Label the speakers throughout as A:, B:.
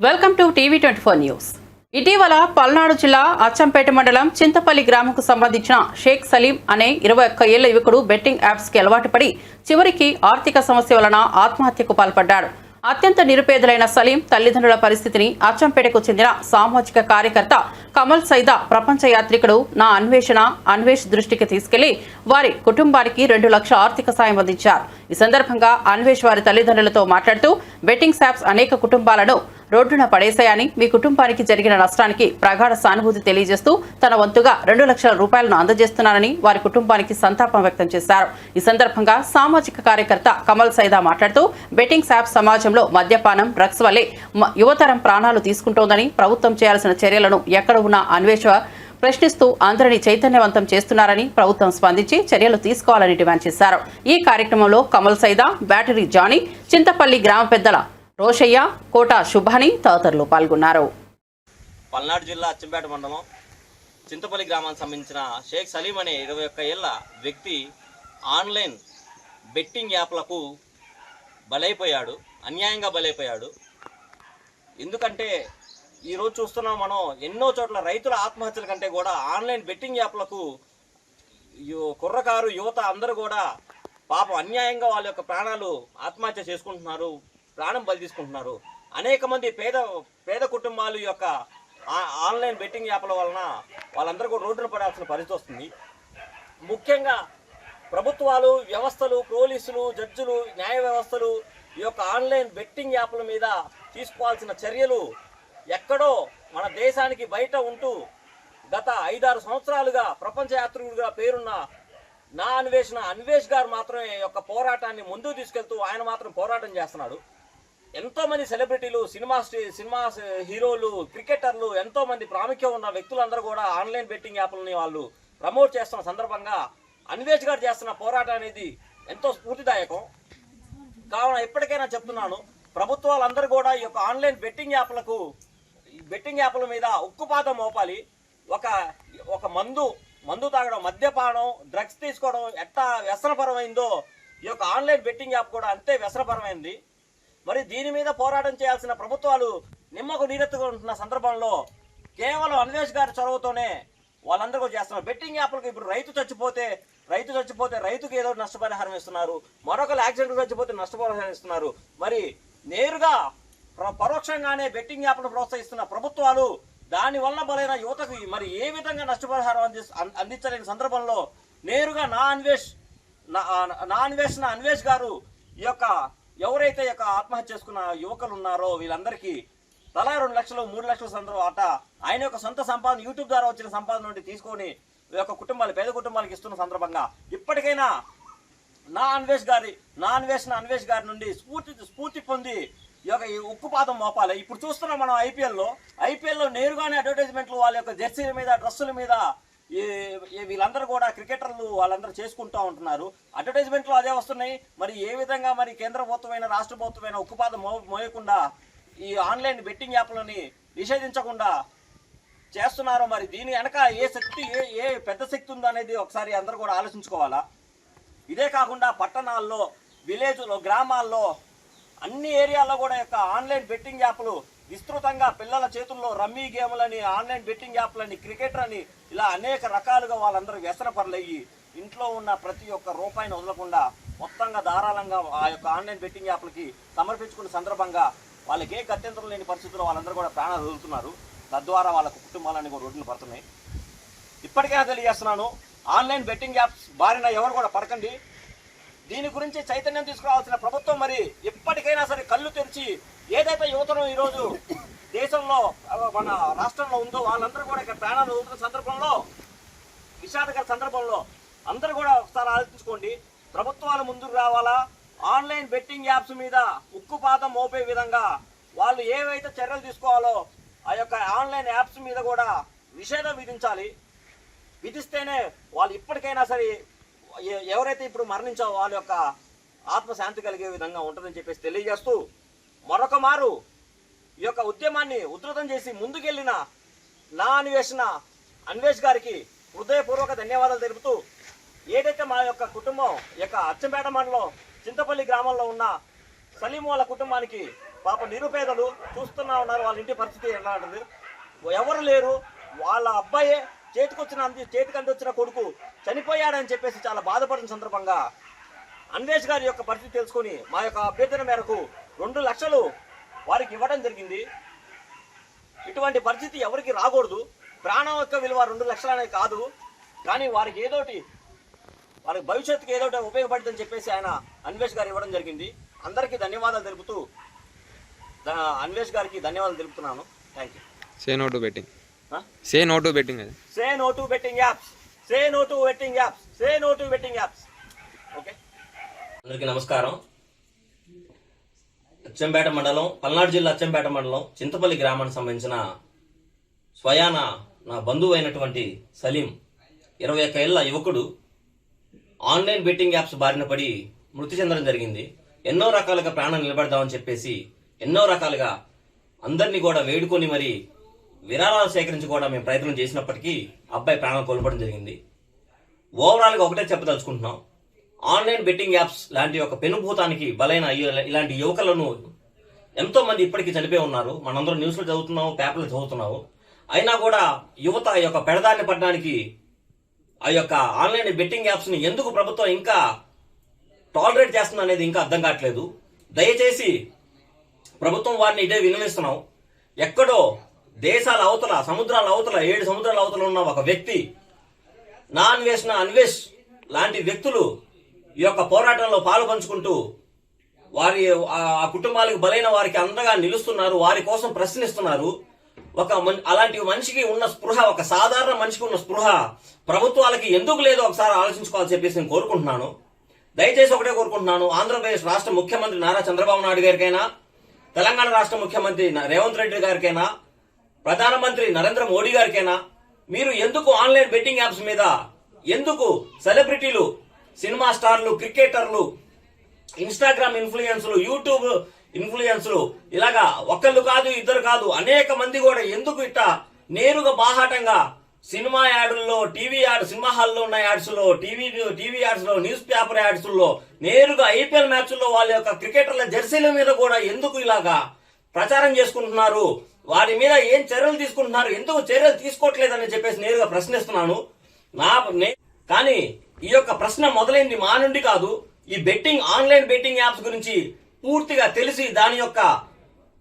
A: Welcome to TV twenty four news. ఇటీవల పల్నాడు జిల్లా అచ్చంపేట మండలం చింతపల్లి గ్రామంకు సంబంధించిన షేక్ సలీం అనే ఇరవై ఒక్క ఏళ్ళ యువకుడు బెట్టింగ్ యాప్స్కి అలవాటు పడి చివరికి ఆర్థిక సమస్య వలన ఆత్మహత్యకు పాల్పడ్డాడు. అత్యంత నిరుపేదలైన సలీం తల్లిదండ్రుల పరిస్థితిని అచ్చంపేటకు చెందిన సామాజిక కార్యకర్త కమల్ సైదా ప్రపంచ యాత్రికుడు నా అన్వేషణ అన్వేష్ దృష్టికి తీసుకెళ్ళి వారి కుటుంబానికి రెండు లక్షల ఆర్థిక సాయం అందించారు. ఈ సందర్భంగా అన్వేష్ వారి తల్లిదండ్రులతో మాట్లాడుతూ బెట్టింగ్ యాప్స్ అనేక కుటుంబాలను రోడ్డున పడేశాయని మీ కుటుంబానికి జరిగిన నష్టానికి ప్రగాఢ సానుభూతి తెలియజేస్తూ తన వంతుగా రెండు లక్షల రూపాయలను అందజేస్తున్నానని వారి కుటుంబానికి సంతాపం వ్యక్తం చేశారు. ఈ సందర్భంగా సామాజిక కార్యకర్త కమల్ సైదా మాట్లాడుతూ బెట్టింగ్ యాప్ సమాజంలో మద్యపానం డ్రగ్స్ వల్లే యువతరం ప్రాణాలు తీసుకుంటోందని ప్రభుత్వం చేయాల్సిన చర్యలను ఎక్కడ ఉన్నా అన్వేష ప్రశ్నిస్తూ అందరినీ చైతన్యవంతం చేస్తున్నారని ప్రభుత్వం స్పందించి చర్యలు తీసుకోవాలని డిమాండ్ చేశారు. ఈ కార్యక్రమంలో కమల్ సైదా బ్యాటరీ జానీ చింతపల్లి గ్రామ పెద్దల రోషయ్య కోట శుభాని తదితరులు పాల్గొన్నారు.
B: పల్నాడు జిల్లా అచ్చంపేట మండలం చింతపల్లి గ్రామానికి సంబంధించిన షేక్ సలీం అనే ఇరవై ఒక్క ఏళ్ళ వ్యక్తి ఆన్లైన్ బెట్టింగ్ యాప్లకు బలైపోయాడు అన్యాయంగా బలైపోయాడు. ఎందుకంటే ఈ రోజు చూస్తున్నాం మనం ఎన్నో చోట్ల రైతుల ఆత్మహత్యల కంటే కూడా ఆన్లైన్ బెట్టింగ్ యాప్లకు కుర్రకారు యువత అందరూ కూడా పాపం అన్యాయంగా వాళ్ళ యొక్క ప్రాణాలు ఆత్మహత్య చేసుకుంటున్నారు ప్రాణం బలి తీసుకుంటున్నారు. అనేక మంది పేద పేద కుటుంబాలు యొక్క ఆన్లైన్ బెట్టింగ్ యాప్ల వలన వాళ్ళందరూ కూడా రోడ్డున పడాల్సిన పరిస్థితి వస్తుంది. ముఖ్యంగా ప్రభుత్వాలు వ్యవస్థలు పోలీసులు జడ్జులు న్యాయ వ్యవస్థలు ఈ యొక్క ఆన్లైన్ బెట్టింగ్ యాప్ల మీద తీసుకోవాల్సిన చర్యలు ఎక్కడో మన దేశానికి బయట ఉంటూ గత ఐదారు సంవత్సరాలుగా ప్రపంచ యాత్రికుడిగా పేరున్న నా అన్వేషణ అన్వేష్ గారు మాత్రమే ఈ యొక్క పోరాటాన్ని ముందుకు తీసుకెళ్తూ ఆయన మాత్రం పోరాటం చేస్తున్నాడు. ఎంతో మంది సెలబ్రిటీలు సినిమా సినిమా హీరోలు క్రికెటర్లు ఎంతోమంది ప్రాముఖ్యం ఉన్న వ్యక్తులందరూ కూడా ఆన్లైన్ బెట్టింగ్ యాప్లని వాళ్ళు ప్రమోట్ చేస్తున్న సందర్భంగా అన్వేష్ గారు చేస్తున్న పోరాటం అనేది ఎంతో స్ఫూర్తిదాయకం. కావున ఎప్పటికైనా చెప్తున్నాను ప్రభుత్వాలందరూ కూడా ఈ యొక్క ఆన్లైన్ బెట్టింగ్ యాప్లకు ఈ బెట్టింగ్ యాప్ల మీద ఉక్కుపాతం మోపాలి. ఒక ఒక మందు మందు తాగడం మద్యపానం డ్రగ్స్ తీసుకోవడం ఎంత వ్యసనపరమైందో ఈ యొక్క ఆన్లైన్ బెట్టింగ్ యాప్ కూడా అంతే వ్యసనపరమైంది. మరి దీని మీద పోరాటం చేయాల్సిన ప్రభుత్వాలు నిమ్మకు నీరెత్తుగా ఉంటున్న సందర్భంలో కేవలం అన్వేష్ గారి చొరవతోనే వాళ్ళందరూ చేస్తున్నారు. బెట్టింగ్ యాప్లకు ఇప్పుడు రైతు చచ్చిపోతే రైతు చచ్చిపోతే రైతుకి ఏదో నష్టపరిహారం ఇస్తున్నారు. మరొకరు యాక్సిడెంట్ చచ్చిపోతే నష్టపరిహారం ఇస్తున్నారు. మరి నేరుగా పరోక్షంగానే బెట్టింగ్ యాప్ను ప్రోత్సహిస్తున్న ప్రభుత్వాలు దాని వల్ల బలైన యువతకు మరి ఏ విధంగా నష్టపరిహారం అంది అందించలేని సందర్భంలో నేరుగా నా అన్వేష్ నా- నా అన్వేషణ అన్వేష్ గారు ఈ యొక్క ఎవరైతే యొక్క ఆత్మహత్య చేసుకున్న యువకులు ఉన్నారో వీళ్ళందరికీ తలా రెండు లక్షలు మూడు లక్షల సందర్భం అట ఆయన యొక్క సొంత సంపాదన యూట్యూబ్ ద్వారా వచ్చిన సంపాదన నుండి తీసుకొని ఈ యొక్క కుటుంబాలు పేద కుటుంబాలకు ఇస్తున్న సందర్భంగా ఇప్పటికైనా నా అన్వేష్ గారి నా అన్వేషణ అన్వేష్ గారి నుండి స్ఫూర్తి స్ఫూర్తి పొంది ఈ యొక్క ఈ ఉక్కుపాతం మోపాలి. ఇప్పుడు చూస్తున్నాం మనం ఐపీఎల్లో ఐపీఎల్లో నేరుగానే అడ్వర్టైజ్మెంట్లు వాళ్ళ యొక్క జెర్సీల మీద డ్రెస్సుల మీద ఈ వీళ్ళందరూ కూడా క్రికెటర్లు వాళ్ళందరూ చేసుకుంటూ ఉంటున్నారు. అడ్వర్టైజ్మెంట్లు అదే వస్తున్నాయి. మరి ఏ విధంగా మరి కేంద్ర ప్రభుత్వమైన రాష్ట్ర ప్రభుత్వమైన ఉక్కుపాతం మో మోయకుండా ఈ ఆన్లైన్ బెట్టింగ్ యాప్లని నిషేధించకుండా చేస్తున్నారో మరి దీని వెనక ఏ శక్తి ఏ ఏ పెద్ద శక్తి ఉందో అనేది ఒకసారి అందరూ కూడా ఆలోచించుకోవాలా? ఇదే కాకుండా పట్టణాల్లో విలేజ్లో గ్రామాల్లో అన్ని ఏరియాల్లో కూడా యొక్క ఆన్లైన్ బెట్టింగ్ యాప్లు విస్తృతంగా పిల్లల చేతుల్లో రమ్మీ గేములని ఆన్లైన్ బెట్టింగ్ యాప్లని క్రికెటర్ అని ఇలా అనేక రకాలుగా వాళ్ళందరూ వ్యసనపరులయ్యి ఇంట్లో ఉన్న ప్రతి ఒక్క రూపాయిని వదలకుండా మొత్తంగా ధారాళంగా ఆ యొక్క ఆన్లైన్ బెట్టింగ్ యాప్లకి సమర్పించుకున్న సందర్భంగా వాళ్ళకి ఏ గత్యంతరం లేని పరిస్థితుల్లో వాళ్ళందరూ కూడా ప్రాణాలు వదులుతున్నారు. తద్వారా వాళ్ళ కుటుంబాలన్నీ కూడా రోడ్డున పడుతున్నాయి. ఇప్పటికైనా తెలియజేస్తున్నాను ఆన్లైన్ బెట్టింగ్ యాప్స్ బారిన ఎవరు కూడా పడకండి. దీని గురించి చైతన్యం తీసుకురావాల్సిన ప్రభుత్వం మరి ఎప్పటికైనా సరే కళ్ళు తెరిచి ఏదైతే యువతను ఈరోజు దేశంలో మన రాష్ట్రంలో ఉందో వాళ్ళందరూ కూడా ఇక్కడ ప్రాణాలు వదులుతున్న సందర్భంలో విషాదకర సందర్భంలో అందరూ కూడా ఒకసారి ఆలోచించుకోండి. ప్రభుత్వాలు ముందుకు రావాలా? ఆన్లైన్ బెట్టింగ్ యాప్స్ మీద ఉక్కుపాతం మోపే విధంగా వాళ్ళు ఏవైతే చర్యలు తీసుకోవాలో ఆ యొక్క ఆన్లైన్ యాప్స్ మీద కూడా నిషేధం విధించాలి. విధిస్తేనే వాళ్ళు ఇప్పటికైనా సరే ఎవరైతే ఇప్పుడు మరణించో వాళ్ళ యొక్క ఆత్మశాంతి కలిగే విధంగా ఉంటుందని చెప్పేసి తెలియజేస్తూ మరొక మారు ఈ యొక్క ఉద్యమాన్ని ఉధృతం చేసి ముందుకెళ్ళిన నా అన్వేషణ అన్వేష్ గారికి హృదయపూర్వక ధన్యవాదాలు తెలుపుతూ ఏదైతే మా యొక్క కుటుంబం యొక్క అచ్చంపేట మండలం చింతపల్లి గ్రామంలో ఉన్న సలీం వాళ్ళ కుటుంబానికి పాప నిరుపేదలు చూస్తున్నా ఉన్నారు వాళ్ళ ఇంటి పరిస్థితి ఎలా ఉంటుంది? ఎవరు లేరు? వాళ్ళ అబ్బాయే చేతికొచ్చిన అంది చేతికి వచ్చిన కొడుకు చనిపోయాడని చెప్పేసి చాలా బాధపడిన సందర్భంగా అన్వేష్ గారి యొక్క పరిస్థితి తెలుసుకొని మా యొక్క అభ్యర్థన మేరకు రెండు లక్షలు వారికి ఇవ్వడం జరిగింది. ఇటువంటి పరిస్థితి ఎవరికి రాకూడదు. ప్రాణం యొక్క విలువ రెండు లక్షలు అనేది కాదు. కానీ వారికి ఏదోటి వారికి భవిష్యత్తుకి ఏదోటి ఉపయోగపడుతుందని చెప్పేసి ఆయన అన్వేష్ గారు ఇవ్వడం జరిగింది. అందరికీ ధన్యవాదాలు తెలుపుతూ అన్వేష్ గారికి ధన్యవాదాలు తెలుపుతున్నాను. Thank you
C: say betting say no to betting అది.
B: Say no to betting apps say no to betting apps say no to betting apps okay అందరికీ నమస్కారం. అచ్చంపేట మండలం పల్నాడు జిల్లా అచ్చంపేట మండలం చింతపల్లి గ్రామానికి సంబంధించిన స్వయాన నా బంధువు అయినటువంటి సలీం ఇరవై ఒక్క ఏళ్ళ యువకుడు ఆన్లైన్ బెట్టింగ్ యాప్స్ బారిన పడి మృతి చెందడం జరిగింది. ఎన్నో రకాలుగా ప్రాణం నిలబెడదామని చెప్పేసి ఎన్నో రకాలుగా అందరినీ కూడా వేడుకొని మరి విరాళాలు సేకరించుకోవడం కూడా మేము ప్రయత్నం చేసినప్పటికీ అబ్బాయి ప్రాణం కోల్పోవడం జరిగింది. ఓవరాల్గా ఒకటే చెప్పదలుచుకుంటున్నాం. ఆన్లైన్ బెట్టింగ్ యాప్స్ లాంటి ఒక పెనుభూతానికి బలైన ఇలాంటి యువకులను ఎంతో మంది ఇప్పటికీ చనిపోయి ఉన్నారు. మనందరం న్యూస్లో చదువుతున్నాము పేపర్లు చదువుతున్నాము. అయినా కూడా యువత ఈ యొక్క పెడదాన్ని పడడానికి ఆ యొక్క ఆన్లైన్ బెట్టింగ్ యాప్స్ని ఎందుకు ప్రభుత్వం ఇంకా టాలరేట్ చేస్తుంది అనేది ఇంకా అర్థం కావట్లేదు. దయచేసి ప్రభుత్వం వారిని ఇదే వినియోగిస్తున్నాం ఎక్కడో దేశాల అవతల సముద్రాల అవతల ఏడు సముద్రాల అవతల ఉన్న ఒక వ్యక్తి నా అన్వేషణ అన్వేష్ లాంటి వ్యక్తులు ఈ యొక్క పోరాటంలో పాలు పంచుకుంటూ వారి ఆ- కుటుంబాలకు బలైన వారికి అండగా నిలుస్తున్నారు వారి కోసం ప్రశ్నిస్తున్నారు. ఒక మన్- అలాంటి మనిషికి ఉన్న స్పృహ ఒక సాధారణ మనిషికి ఉన్న స్పృహ ప్రభుత్వాలకి ఎందుకు లేదో ఒకసారి ఆలోచించుకోవాలని చెప్పేసి నేను కోరుకుంటున్నాను. దయచేసి ఒకటే కోరుకుంటున్నాను. ఆంధ్రప్రదేశ్ రాష్ట్ర ముఖ్యమంత్రి నారా చంద్రబాబు నాయుడు గారికైనా తెలంగాణ రాష్ట్ర ముఖ్యమంత్రి రేవంత్ రెడ్డి గారికైనా ప్రధానమంత్రి నరేంద్ర మోడీ గారికైనా? మీరు ఎందుకు ఆన్లైన్ బెట్టింగ్ యాప్స్ మీద? ఎందుకు సెలబ్రిటీలు సినిమా స్టార్లు క్రికెటర్లు ఇన్స్టాగ్రామ్ ఇన్ఫ్లుయెన్స్లు యూట్యూబ్ ఇన్ఫ్లుయెన్స్లు ఇలాగా ఒకళ్ళు కాదు ఇద్దరు కాదు అనేక మంది కూడా ఎందుకు ఇట్ట నేరుగా బాహాటంగా సినిమా యాడ్ల్లో టీవీ యాడ్ సినిమా హాల్లో ఉన్న యాడ్స్లో టీవీ టీవీ యాడ్స్లో న్యూస్ పేపర్ యాడ్స్లో నేరుగా ఐపీఎల్ మ్యాచ్ల్లో వాళ్ళ యొక్క క్రికెటర్ల జెర్సీల మీద కూడా ఎందుకు ఇలాగా ప్రచారం చేసుకుంటున్నారు? వారి మీద ఏం చర్యలు తీసుకుంటున్నారు? ఎందుకు చర్యలు తీసుకోవట్లేదని చెప్పేసి నేరుగా ప్రశ్నిస్తున్నాను. నా కానీ ఈ యొక్క ప్రశ్న మొదలైంది మా నుండి కాదు. ఈ బెట్టింగ్ ఆన్లైన్ బెట్టింగ్ యాప్స్ గురించి పూర్తిగా తెలిసి దాని యొక్క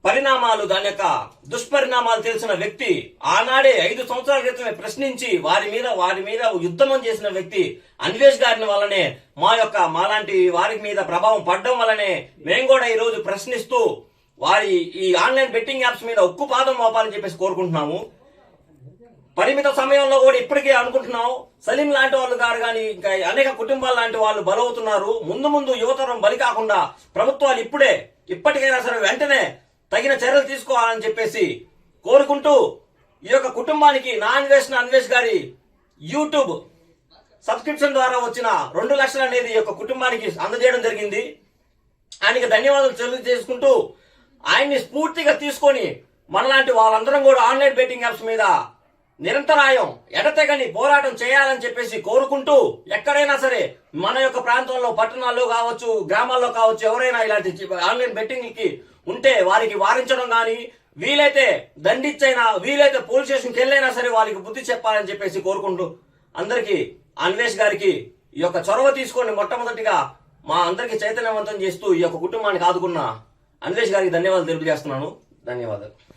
B: పరిణామాలు దాని యొక్క దుష్పరిణామాలు తెలిసిన వ్యక్తి ఆనాడే ఐదు సంవత్సరాల క్రితమే ప్రశ్నించి వారి మీద వారి మీద యుద్ధమం చేసిన వ్యక్తి అన్వేష్ గారిని వల్లనే మా యొక్క మాలాంటి వారి మీద ప్రభావం పడడం వల్లనే మేము కూడా ఈరోజు ప్రశ్నిస్తూ వారి ఈ ఆన్లైన్ బెట్టింగ్ యాప్స్ మీద ఉక్కు పాదం మోపాలని చెప్పేసి కోరుకుంటున్నాము. పరిమిత సమయంలో కూడా ఇప్పటికే అనుకుంటున్నాం సలీం లాంటి వాళ్ళు గారు కానీ ఇంకా అనేక కుటుంబాల లాంటి వాళ్ళు బలవుతున్నారు. ముందు ముందు యువతరం బలి కాకుండా ప్రభుత్వాలు ఇప్పుడే ఇప్పటికైనా సరే వెంటనే తగిన చర్యలు తీసుకోవాలని చెప్పేసి కోరుకుంటూ ఈ యొక్క కుటుంబానికి నా అన్వేషణ అన్వేష్ గారి యూట్యూబ్ సబ్స్క్రిప్షన్ ద్వారా వచ్చిన రెండు లక్షలు అనేది ఈ యొక్క కుటుంబానికి అందజేయడం జరిగింది. ఆయనకి ధన్యవాదాలు తెలియజేసుకుంటూ ఆయన్ని స్ఫూర్తిగా తీసుకొని మనలాంటి వాళ్ళందరం కూడా ఆన్లైన్ బెట్టింగ్ యాప్స్ మీద నిరంతరాయం ఎడతెగని పోరాటం చేయాలని చెప్పేసి కోరుకుంటూ ఎక్కడైనా సరే మన యొక్క ప్రాంతంలో పట్టణాల్లో కావచ్చు గ్రామాల్లో కావచ్చు ఎవరైనా ఇలాంటి ఆన్లైన్ బెట్టింగ్కి ఉంటే వారికి వారించడం కానీ వీలైతే దండిచ్చైనా వీలైతే పోలీస్ స్టేషన్కి వెళ్ళైనా సరే వారికి బుద్ధి చెప్పాలని చెప్పేసి కోరుకుంటూ అందరికీ అన్వేష్ గారికి ఈ యొక్క చొరవ తీసుకొని మొట్టమొదటిగా మా అందరికీ చైతన్యవంతం చేస్తూ ఈ యొక్క కుటుంబానికి ఆదుకున్న అన్వేష్ గారికి ధన్యవాదాలు తెలియజేస్తున్నాను. ధన్యవాదాలు.